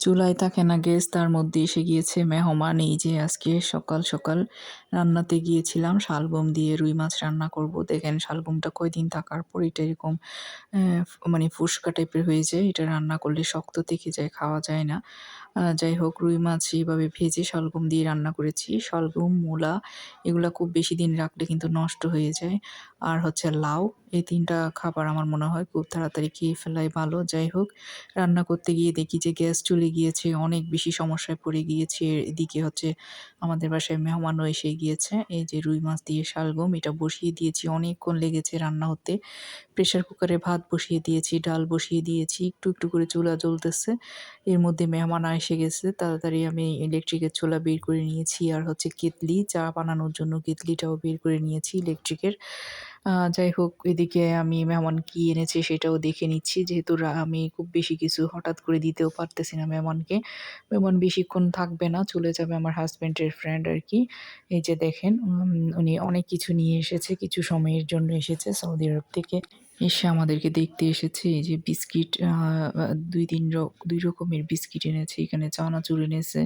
চুলায় থাকে না গ্যাস তার মধ্যে এসে গিয়েছে মেহমান। এই যে আজকে সকাল সকাল রান্নাতে গিয়েছিলাম শালগম দিয়ে রুই মাছ রান্না করব। দেখেন শালগমটা কয়দিন থাকার পর এটা এরকম মানে ফুসকা টাইপের হয়ে যায়। এটা রান্না করলে শক্ত থেকে যায়, খাওয়া যায় না। যাই হোক, রুই মাছ এইভাবে ভেজে শালগম দিয়ে রান্না করেছি। শালগম মূলা, এগুলো খুব বেশি দিন রাখলে কিন্তু নষ্ট হয়ে যায়। আর হচ্ছে লাউ এই তিনটা খাবার আমার মনে হয় খুব তাড়াতাড়ি খেয়ে ফেলাই ভালো। যাই হোক, রান্না করতে গিয়ে দেখি যে গ্যাস চলে গিয়েছে, অনেক বেশি সমস্যায় পড়ে গিয়েছে। এদিকে হচ্ছে আমাদের বাসায় মেহমানও এসে গিয়েছে। এই যে রুই মাছ দিয়ে শালগম এটা বসিয়ে দিয়েছি। অনেকক্ষণ লেগেছে রান্না হতে। প্রেশার কুকারে ভাত বসিয়ে দিয়েছি, ডাল বসিয়ে দিয়েছি। একটু একটু করে চুলা জ্বলতেছে। এর মধ্যে মেহমান এসে গেছে। তাড়াতাড়ি আমি ইলেকট্রিকের চুলা বের করে নিয়েছি। আর হচ্ছে কেতলি চা বানানোর জন্য কেতলিটাও বের করে নিয়েছি ইলেকট্রিকের যাই হোক এদিকে আমি মেহমান কি এনেছে সেটাও দেখে নিচ্ছি। যেহেতু আমি খুব বেশি কিছু হঠাৎ করে দিতেও পারতেছি না মেহমানকে মেহমান বেশিক্ষণ থাকবে না, চলে যাবে আমার হাজব্যান্ডের ফ্রেন্ড আর কি এই যে দেখেন উনি অনেক কিছু নিয়ে এসেছে, কিছু সময়ের জন্য এসেছে। সৌদি আরব থেকে এসে আমাদেরকে দেখতে এসেছে। এই যে বিস্কিট দুই তিন দুই রকমের বিস্কিট এনেছে। এখানে চানাচুর এনেছে,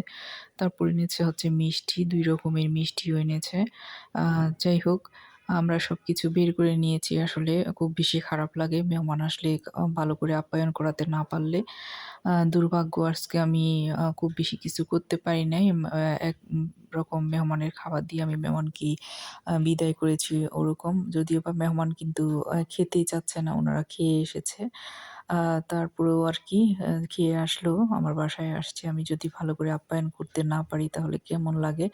তারপর এনেছে হচ্ছে মিষ্টি, দুই রকমের মিষ্টিও এনেছে। যাই হোক আমরা সব কিছু বের করে নিয়েছি। আসলে খুব বেশি খারাপ লাগে। মেহমান আসলে ভালো করে আপ্যায়ন করাতে না পারলে দুর্ভাগ্য আজকে আমি খুব বেশি কিছু করতে পারি নাই। এক রকম মেহমানের খাবার দিয়ে আমি মেহমানকে বিদায় করেছি ওরকম। যদিও বা মেহমান কিন্তু খেতেই চাচ্ছে না, ওনারা খেয়ে এসেছে। তারপরেও আর কি খেয়ে আসলো। আমার বাসায় আসছে। আমি যদি ভালো করে আপ্যায়ন করতে না পারি তাহলে কেমন লাগে?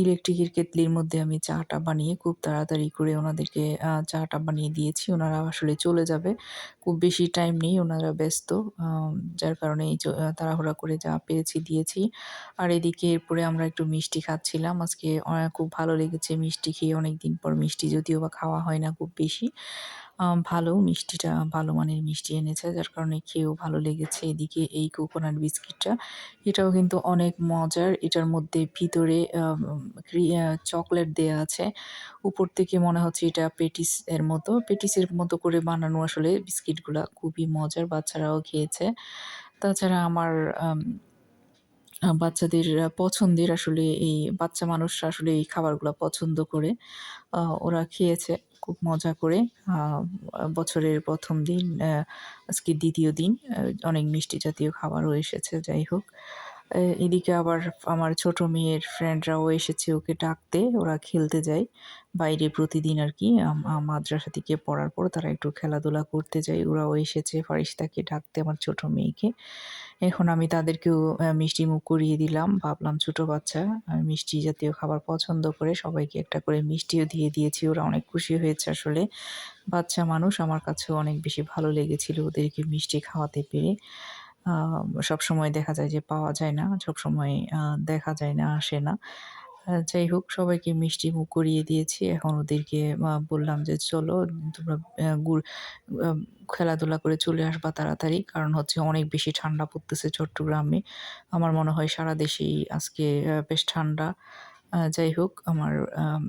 ইলেকট্রিকের কেতলির মধ্যে আমি চাটা বানিয়ে খুব তাড়াতাড়ি করে ওনাদেরকে চাটা বানিয়ে দিয়েছি। ওনারা আসলে চলে যাবে। খুব বেশি টাইম নেই, ওনারা ব্যস্ত। যার কারণে এই তাড়াহুড়া করে যা পেরেছি দিয়েছি। আর এদিকে এরপরে আমরা একটু মিষ্টি খাচ্ছিলাম। আজকে খুব ভালো লেগেছে মিষ্টি খেয়ে। অনেক দিন পর মিষ্টি যদিও বা খাওয়া হয় না খুব বেশি। ভালো মিষ্টিটা, ভালো মানের মিষ্টি এনেছে, যার কারণে খেয়েও ভালো লেগেছে। এদিকে এই কোকোনাট বিস্কিটটা এটাও কিন্তু অনেক মজার। এটার মধ্যে ভিতরে চকলেট দেয়া আছে। উপর থেকে মনে হচ্ছে এটা পেটিস এর মতো। পেটিসের মতো করে বানানো আসলে বিস্কিটগুলা খুবই মজার, বাচ্চারাও খেয়েছে। তাছাড়া আমার বাচ্চাদের পছন্দের আসলে এই বাচ্চা মানুষরা আসলে এই খাবারগুলো পছন্দ করে। ওরা খেয়েছে খুব মজা করে। বছরের প্রথম দিন আজকে দ্বিতীয় দিন অনেক মিষ্টি জাতীয় খাবারও এসেছে, যাই হোক। এদিকে আবার আমার ছোট মেয়ের ফ্রেন্ডরাও এসেছে ওকে ডাকতে, ওরা খেলতে যায়। বাইরে প্রতিদিন আর কি মাদ্রাসা থেকে পড়ার পর তারা একটু খেলাধুলা করতে যায়। ওরাও এসেছে ফারিস্তাকে ডাকতে আমার ছোট মেয়েকে। এখন আমি তাদেরকেও মিষ্টি মুখ করিয়ে দিলাম। ভাবলাম ছোট বাচ্চা মিষ্টি জাতীয় খাবার পছন্দ করে সবাইকে একটা করে মিষ্টিও দিয়ে দিয়েছি। ওরা অনেক খুশি হয়েছে আসলে। বাচ্চা মানুষ, আমার কাছেও অনেক বেশি ভালো লেগেছিল ওদেরকে মিষ্টি খাওয়াতে পেরে। আহ, সবসময় দেখা যায় যে পাওয়া যায় না সবসময় আহ, দেখা যায় না আসে না। যাই হোক সবাইকে মিষ্টি মুখ করিয়ে দিয়েছি। এখন ওদেরকে বললাম যে চলো তোমরা গুড় খেলাধুলা করে চলে আসবা তাড়াতাড়ি কারণ হচ্ছে অনেক বেশি ঠান্ডা পড়তেছে চট্টগ্রামে। আমার মনে হয় সারা দেশেই আজকে বেশ ঠান্ডা। যাই হোক আমার আম,